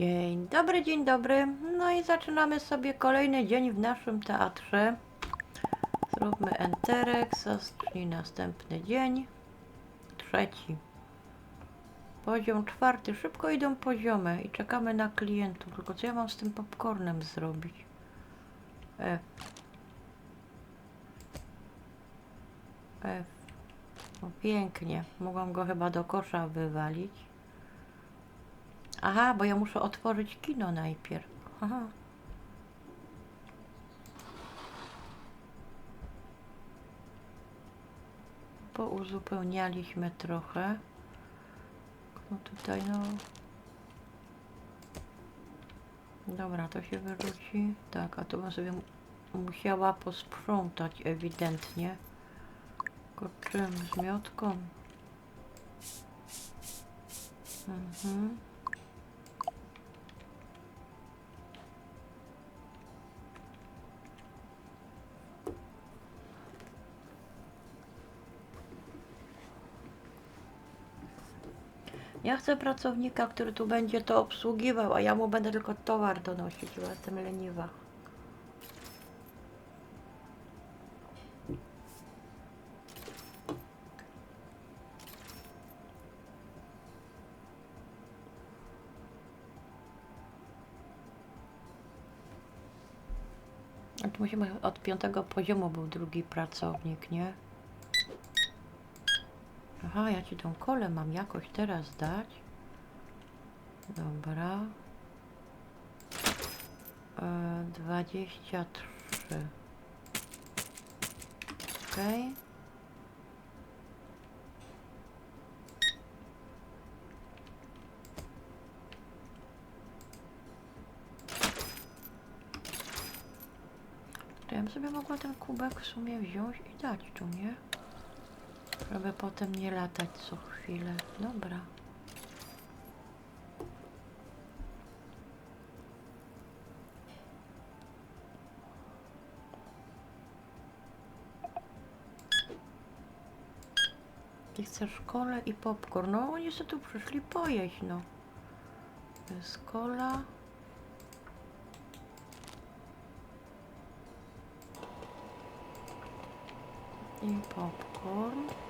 Dzień dobry, dzień dobry. No i zaczynamy sobie kolejny dzień w naszym teatrze. Zróbmy enterek, zacznij następny dzień. Trzeci. Poziom czwarty. Szybko idą poziomy i czekamy na klientów. Tylko co ja mam z tym popcornem zrobić? F. F. No pięknie. Mogłam go chyba do kosza wywalić. Aha, bo ja muszę otworzyć kino najpierw. Aha. Pouzupełnialiśmy trochę. No tutaj no... Dobra, to się wyrzuci. Tak, a tu bym sobie mu- musiała posprzątać ewidentnie. Tylko czym? Z miotką? Mhm. Ja chcę pracownika, który tu będzie to obsługiwał, a ja mu będę tylko towar donosić, bo jestem leniwa. Musimy od piątego poziomu był drugi pracownik, nie? Aha, ja ci tą kolę mam jakoś teraz dać. Dobra. E, 23. Okej. To ja bym sobie mogła ten kubek w sumie wziąć i dać tu, nie? Żeby potem nie latać co chwilę. Dobra. Ty chcesz kolę i popcorn. No oni sobie tu przyszli pojeść, no. To jest kola. I popcorn.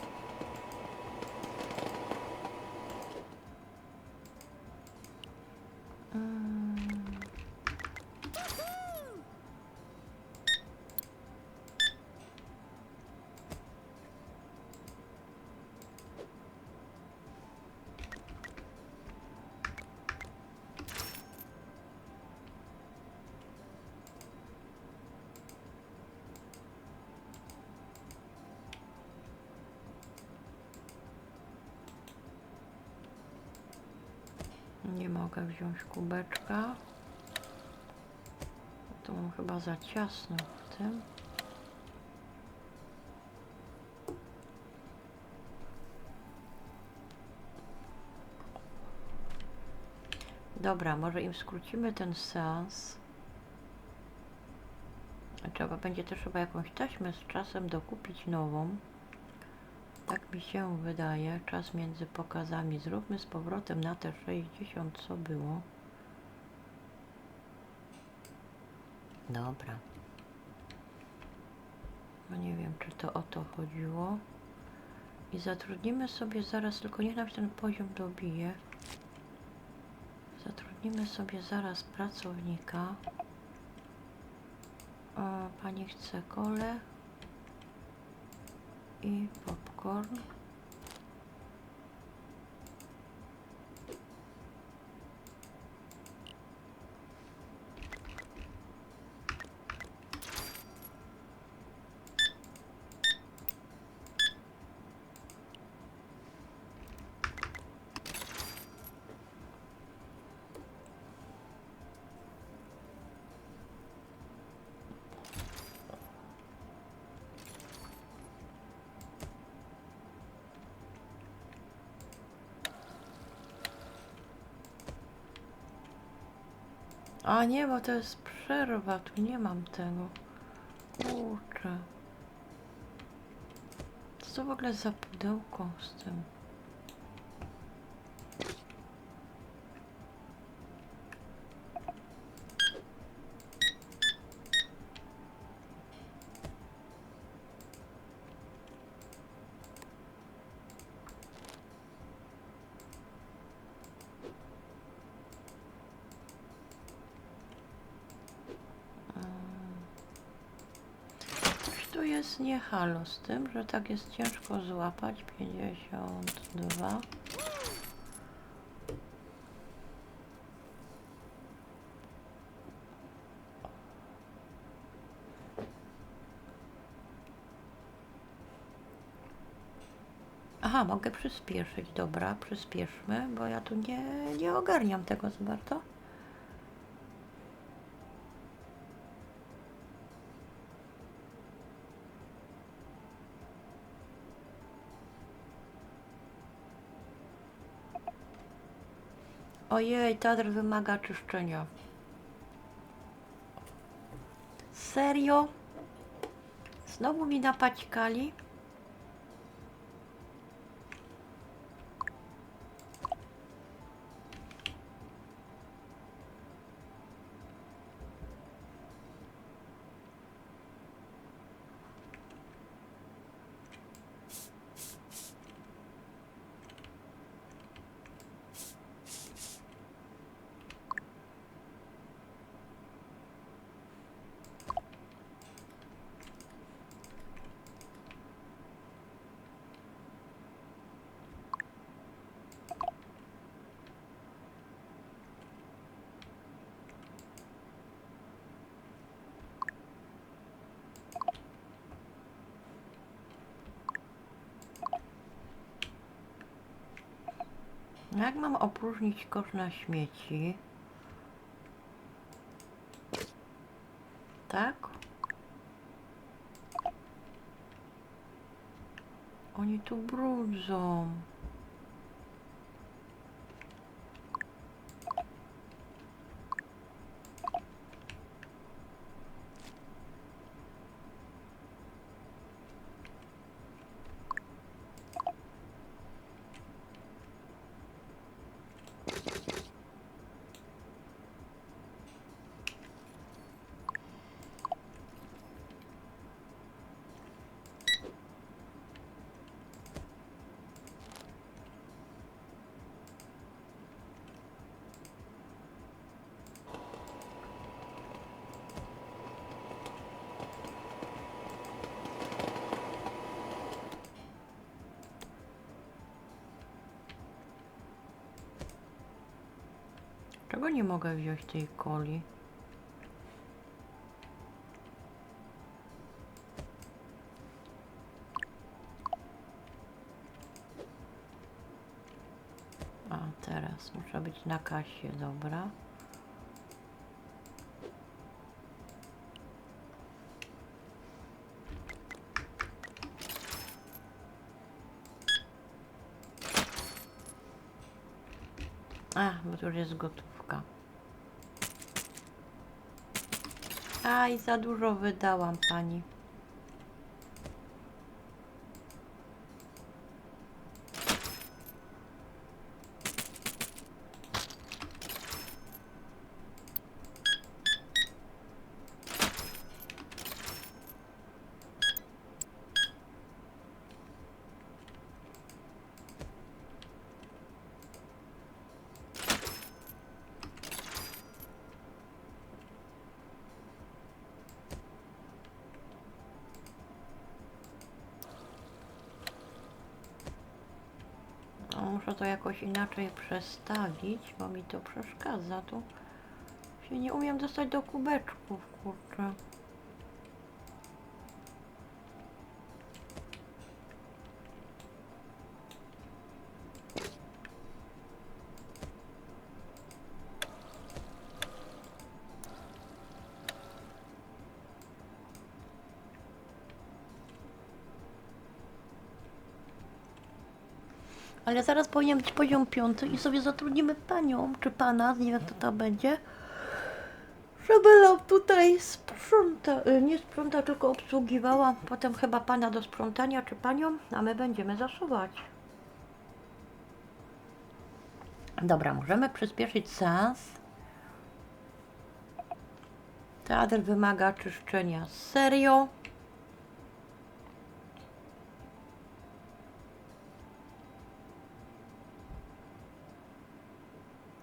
Nie mogę wziąć kubeczka. To chyba za ciasno w tym. Dobra, może im skrócimy ten seans. Trzeba będzie też chyba jakąś taśmę z czasem dokupić nową. Tak mi się wydaje. Czas między pokazami. Zróbmy z powrotem na te 60, co było. Dobra. No nie wiem, czy to o to chodziło. I zatrudnimy sobie zaraz, tylko niech nam się ten poziom dobije. Zatrudnimy sobie zaraz pracownika. O, pani chce kole i popcorn. A nie, bo to jest przerwa, tu nie mam tego. Kurczę. Co to w ogóle za pudełko z tym? jest nie halo z tym, że tak jest ciężko złapać. 52. Aha, mogę przyspieszyć. Dobra, przyspieszmy, bo ja tu nie, nie ogarniam tego za bardzo. Ojej, teatr wymaga czyszczenia. Serio? Znowu mi napaćkali? Jak mam opróżnić kosz na śmieci? Tak? Oni tu brudzą. Czego nie mogę wziąć tej coli? A teraz muszę być na kasie, dobra. A, bo już jest gotówka. Aj, za dużo wydałam pani. No, muszę to inaczej przestawić, bo mi to przeszkadza. Tu się nie umiem dostać do kubeczków, kurczę. Ale zaraz powinien być poziom piąty i sobie zatrudnimy panią, czy pana, nie wiem kto to będzie, żeby nam tutaj sprząta, y, nie sprząta, tylko obsługiwała. Potem chyba pana do sprzątania, czy panią, a my będziemy zasuwać. Dobra, możemy przyspieszyć seans. Teatr wymaga czyszczenia. Serio?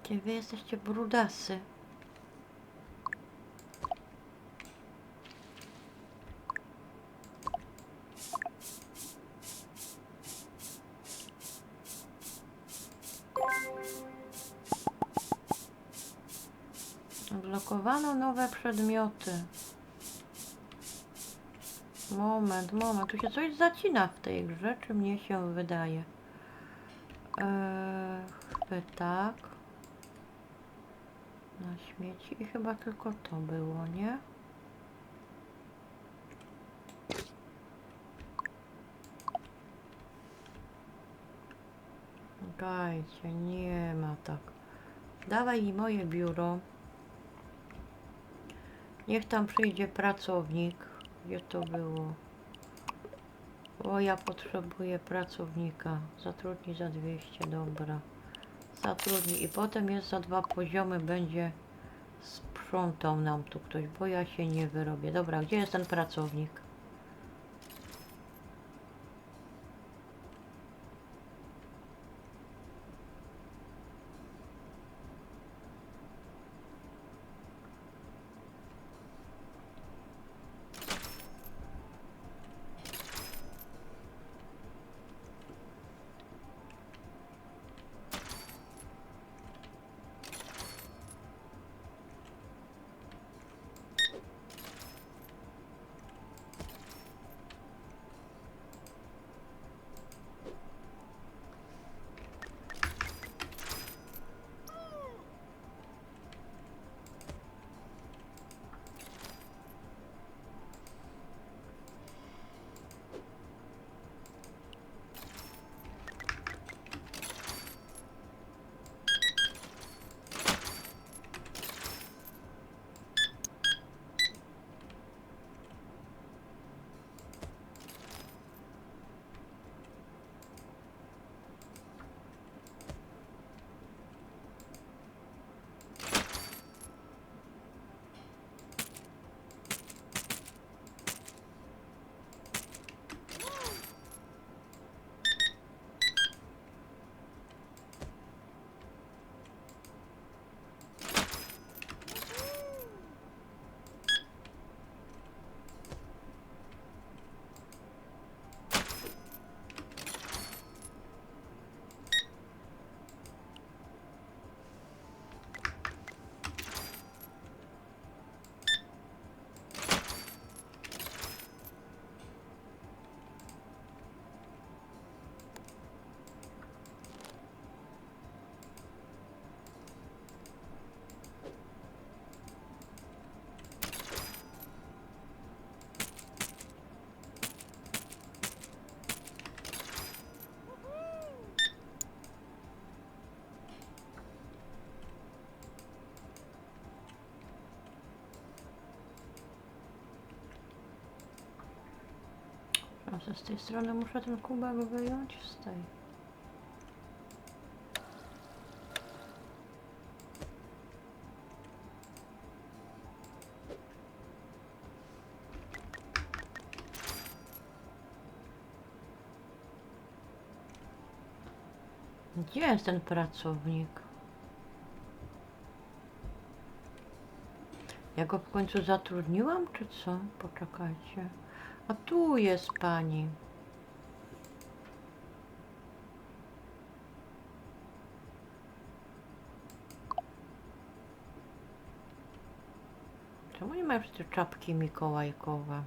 Jakie wy jesteście brudasy. Odblokowano nowe przedmioty. Moment, moment. Tu się coś zacina w tej grze, czy mnie się wydaje? Eee, chyba tak. Na śmieci i chyba tylko to było, nie? Dajcie, nie ma tak. Dawaj mi moje biuro. Niech tam przyjdzie pracownik. Gdzie to było? O, ja potrzebuję pracownika. Zatrudnij za 200, dobra. Zatrudnij i potem jest za dwa poziomy będzie sprzątał nam tu ktoś, bo ja się nie wyrobię. Dobra, gdzie jest ten pracownik? Proszę, z tej strony muszę ten kubek wyjąć z tej. Gdzie jest ten pracownik? Ja go w końcu zatrudniłam, czy co? Poczekajcie. A tu jest pani. Czemu nie ma przecież czapki mikołajkowe?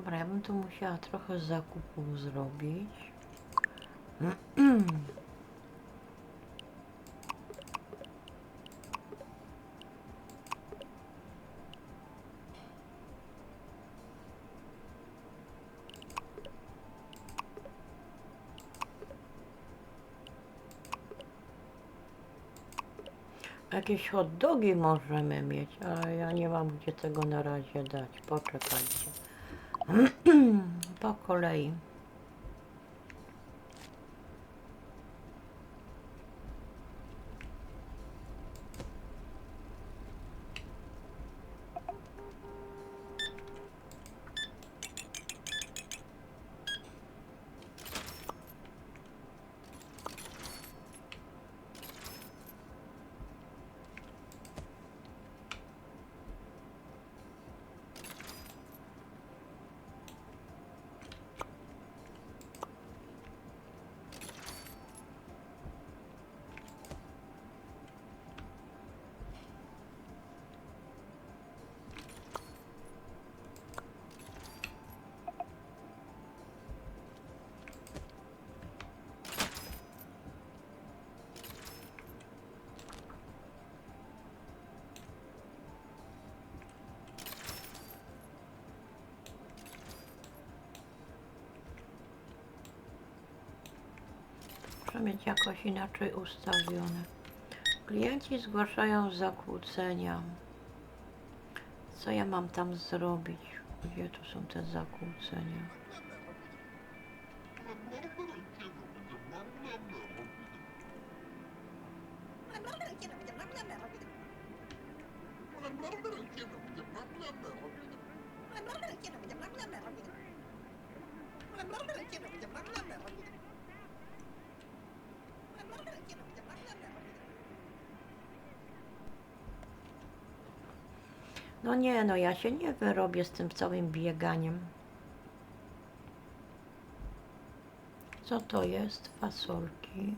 Dobra, ja bym tu musiała trochę zakupów zrobić. Jakieś hot dogi możemy mieć, ale ja nie mam gdzie tego na razie dać. Poczekajcie. по kolei. Mieć jakoś inaczej ustawione. Klienci zgłaszają zakłócenia. Co ja mam tam zrobić? Gdzie tu są te zakłócenia? Nie, no ja się nie wyrobię z tym całym bieganiem. Co to jest? Fasolki.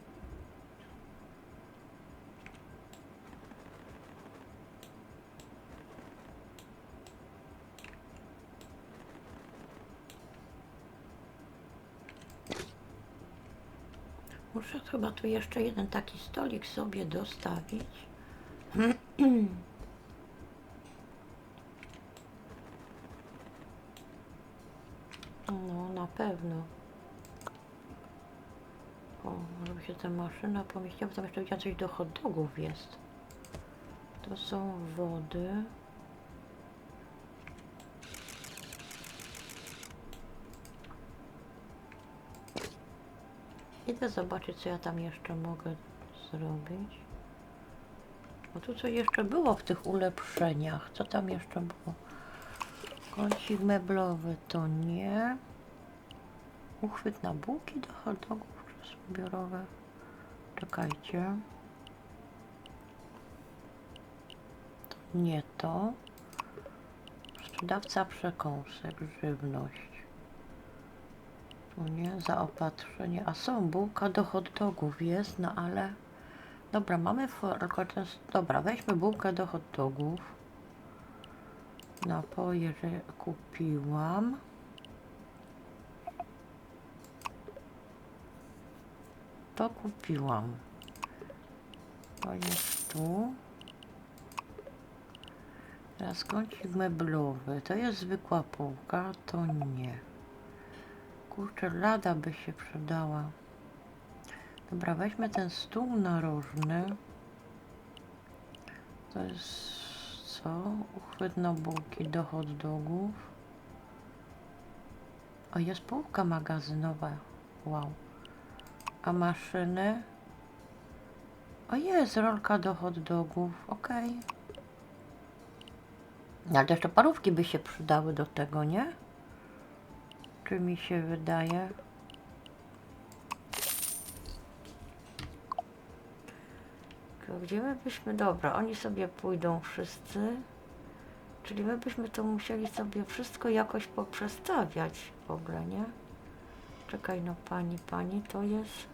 Muszę chyba tu jeszcze jeden taki stolik sobie dostawić. No, na pewno. O, żeby się ta maszyna pomieściła, bo tam jeszcze widziałam coś do hot dogów jest. To są wody. Idę zobaczyć, co ja tam jeszcze mogę zrobić. Bo tu coś jeszcze było w tych ulepszeniach. Co tam jeszcze było? Kącik meblowy to nie. Uchwyt na bułki do hot dogów czy zbiorowe. Czekajcie. To nie to. Sprzedawca przekąsek, żywność. Tu nie, zaopatrzenie. A są, bułka do hot dogów jest, no ale... Dobra, mamy tylko ten... Dobra, weźmy bułkę do hot dogów. Napoje, że kupiłam. To kupiłam. To jest tu. Teraz kącik meblowy. To jest zwykła półka, to nie. Kurczę, lada by się przydała. Dobra, weźmy ten stół narożny. To jest co? Uchwyt na bułki do hot dogów. O, jest półka magazynowa. Wow. A maszyny? O, jest rolka do hot dogów. Okej. No, Ale jeszcze parówki by się przydały do tego, nie? Czy mi się wydaje? To Gdzie my byśmy, dobra, oni sobie pójdą wszyscy, czyli my byśmy to musieli sobie wszystko jakoś poprzestawiać w ogóle, nie? Czekaj, no pani, pani, to jest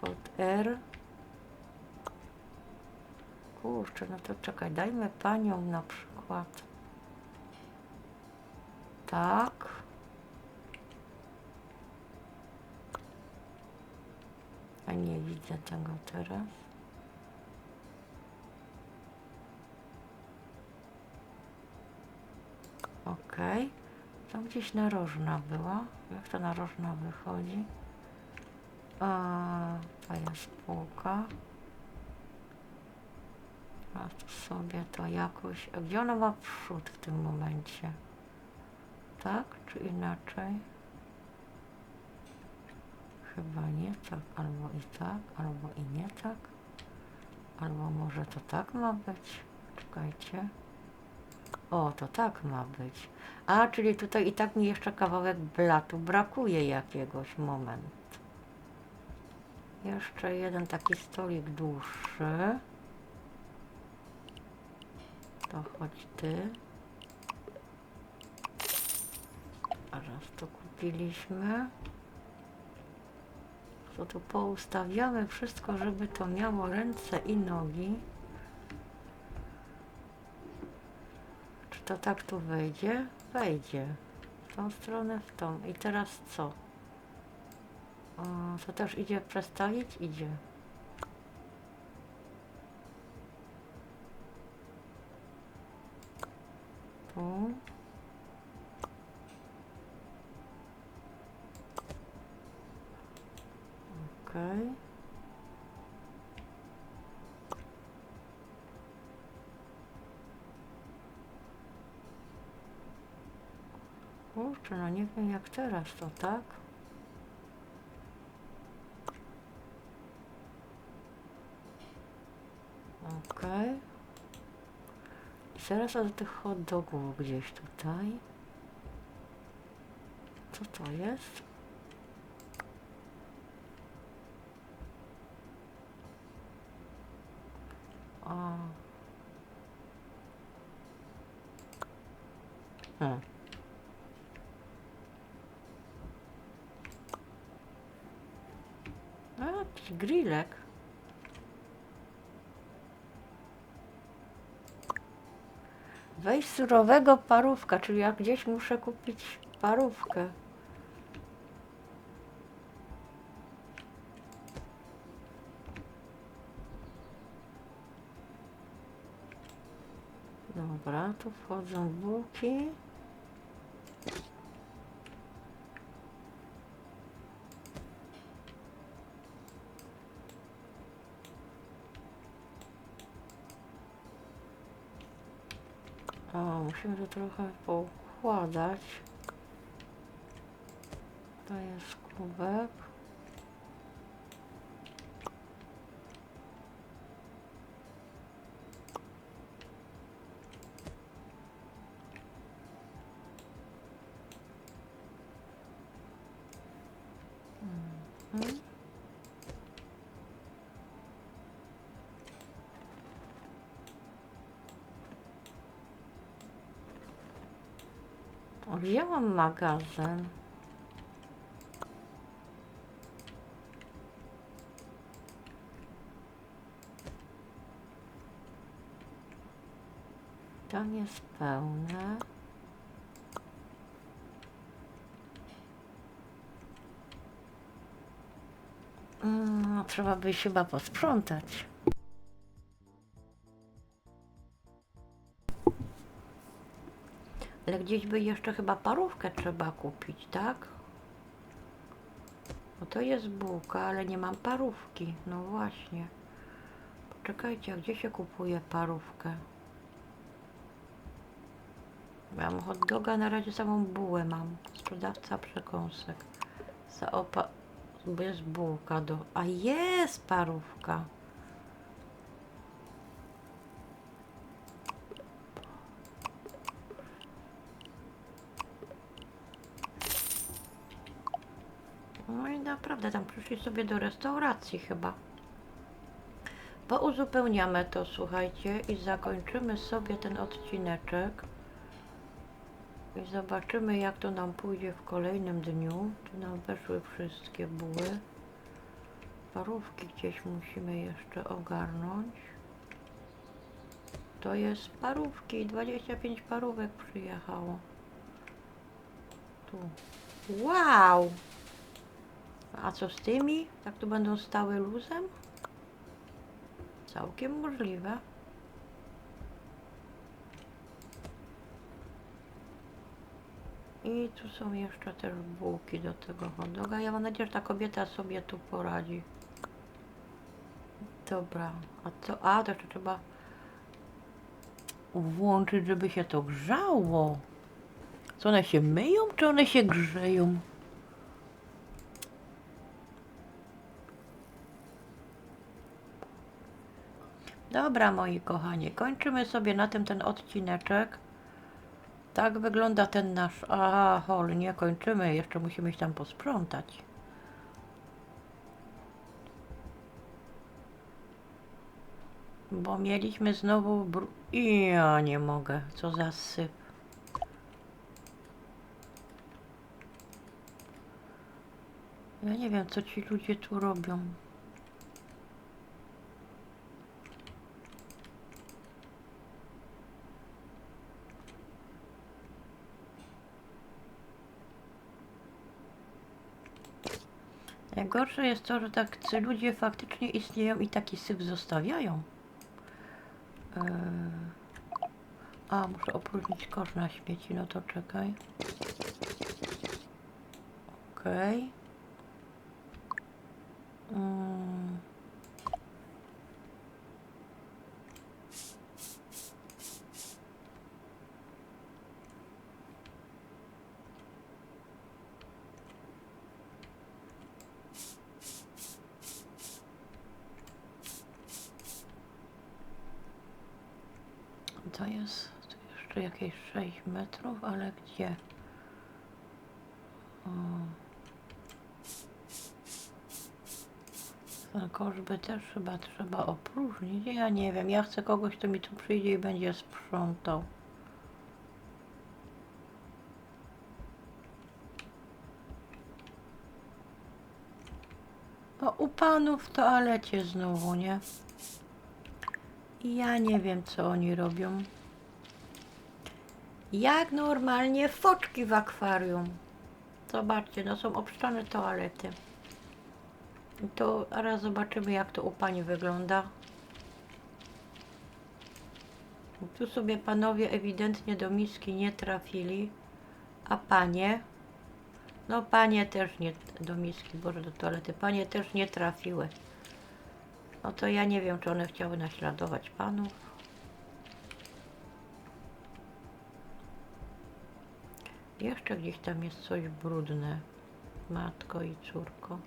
pod R. Kurczę, no to czekaj, dajmy panią na przykład. Tak. A nie widzę tego teraz. Okej. Tam gdzieś narożna była. Jak to narożna wychodzi? A, to jest półka. A tu sobie to jakoś... A gdzie ona ma przód w tym momencie? Tak czy inaczej? Chyba nie tak, albo i tak, albo i nie tak. Albo może to tak ma być? Czekajcie. O, to tak ma być. A, czyli tutaj i tak mi jeszcze kawałek blatu brakuje jakiegoś moment. Jeszcze jeden taki stolik dłuższy. To chodź ty. A raz to kupiliśmy. To tu poustawiamy wszystko, żeby to miało ręce i nogi. To tak tu wejdzie? Wejdzie. W tą stronę, w tą. I teraz co? O, to też idzie przestawić? Idzie. Tu. Okej. Kurczę, no nie wiem jak teraz to, tak? Okej. I teraz do tych hot dogów gdzieś tutaj. Co to jest? O. Hmm. A, jakiś grillek. Weź surowego parówka, czyli ja gdzieś muszę kupić parówkę. Dobra, tu wchodzą bułki. O, musimy to trochę poukładać. To jest kubek. Mhm. O, Wzięłam magazyn. Tam jest pełne. Mm, trzeba by chyba posprzątać. Ale gdzieś by jeszcze chyba parówkę trzeba kupić, tak? Bo to jest bułka, ale nie mam parówki. No właśnie. Poczekajcie, a gdzie się kupuje parówkę? Mam hot doga, na razie samą bułę mam. Sprzedawca przekąsek. Za opa... bo jest bułka do... A jest parówka! No i naprawdę, tam przyszli sobie do restauracji chyba. Pouzupełniamy to, słuchajcie, i zakończymy sobie ten odcineczek. I zobaczymy, jak to nam pójdzie w kolejnym dniu. Tu nam weszły wszystkie buły. Parówki gdzieś musimy jeszcze ogarnąć. To jest parówki, 25 parówek przyjechało. Tu. Wow! A co z tymi? Tak tu będą stały luzem? Całkiem możliwe. I tu są jeszcze też bułki do tego hot doga. Ja mam nadzieję, że ta kobieta sobie tu poradzi. Dobra, a co? A, to jeszcze trzeba włączyć, żeby się to grzało. Co one się myją, czy one się grzeją? Dobra, moi kochani, kończymy sobie na tym ten odcineczek. Tak wygląda ten nasz. Aha, hol, nie kończymy, jeszcze musimy się tam posprzątać. Bo mieliśmy znowu bru... I ja nie mogę, co za syp. Ja nie wiem, co ci ludzie tu robią. Najgorsze jest to, że tacy ludzie faktycznie istnieją i taki syf zostawiają. Eee, A, muszę opróżnić kosz na śmieci, no to czekaj. Okej. Mm. To jest tu jakieś 6 metrów, ale gdzie? Koszby też chyba trzeba opróżnić. Ja nie wiem, ja chcę kogoś, kto mi tu przyjdzie i będzie sprzątał. O, u panów w toalecie znowu, nie? Ja nie wiem, co oni robią. Jak normalnie foczki w akwarium. Zobaczcie, no są obszczone toalety. To raz zobaczymy, jak to u pani wygląda. Tu sobie panowie ewidentnie do miski nie trafili, a panie, no panie też nie do miski, boże do toalety, panie też nie trafiły. No to ja nie wiem, czy one chciały naśladować panów. Jeszcze gdzieś tam jest coś brudne. Matko i córko.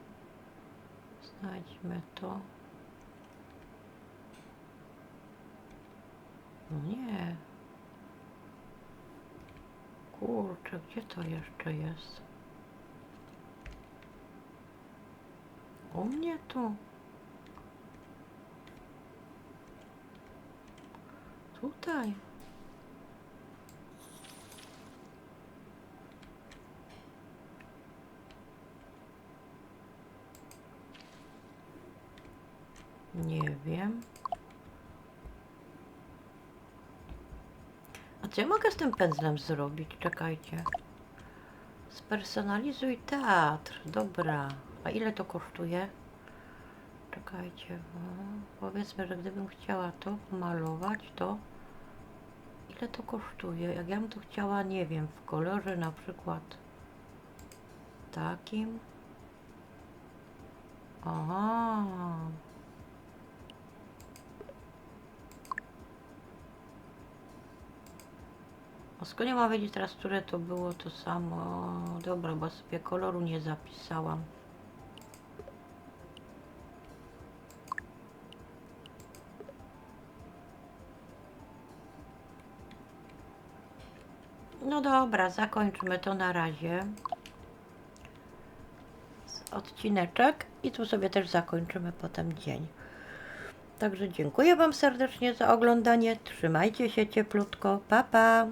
Znajdźmy to. No nie. Kurczę, gdzie to jeszcze jest? U mnie tu. Tutaj. Nie wiem. A co ja mogę z tym pędzlem zrobić? Czekajcie. Spersonalizuj teatr. Dobra. A ile to kosztuje? Czekajcie. Powiedzmy, że gdybym chciała to malować, to ile to kosztuje? Jak ja bym to chciała, nie wiem, w kolorze na przykład takim. Aha. A skąd ja mam wiedzieć teraz, które to było to samo? Dobra, bo sobie koloru nie zapisałam. No dobra, zakończmy to na razie. Z Odcineczek i tu sobie też zakończymy potem dzień. Także dziękuję Wam serdecznie za oglądanie. Trzymajcie się cieplutko. Pa, pa.